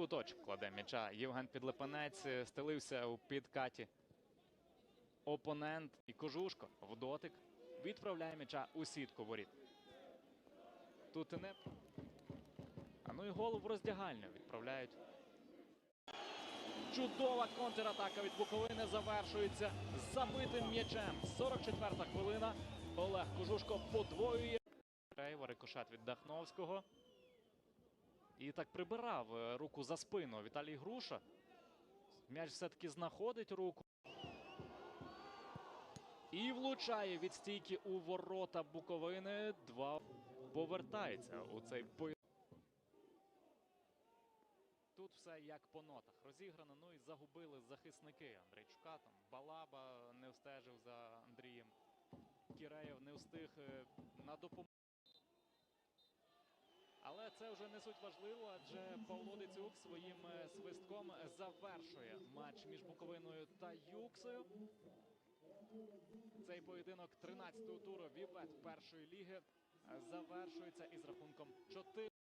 куточок кладе м'яча. Євген Підлепанець е, стелився у підкаті. Опонент і Кожушко в дотик відправляє м'яча у сітку воріт. Тут не. А ну і гол в роздягальню відправляють. Чудова контратака від Буковини завершується забитим м'ячем. 44-та хвилина. Олег Кожушко подвоює. Рейва, рикошет від Дахновського. І так прибирав е, руку за спину Віталій Груша. М'яч все-таки знаходить руку. І влучає від стійки у ворота Буковини. Два повертається у цей поєдинок. Тут все як по нотах розіграно. Ну і загубили захисники Андрейчука. Там Балаба не встежив за Андрієм. Кіреєв не встиг е, на допомогу. Це вже не суть важливо, адже Павло Дицюк своїм е, свистком завершує матч між Буковиною та Юксою. Цей поєдинок 13-го туру Вівет першої ліги е, завершується із рахунком 4.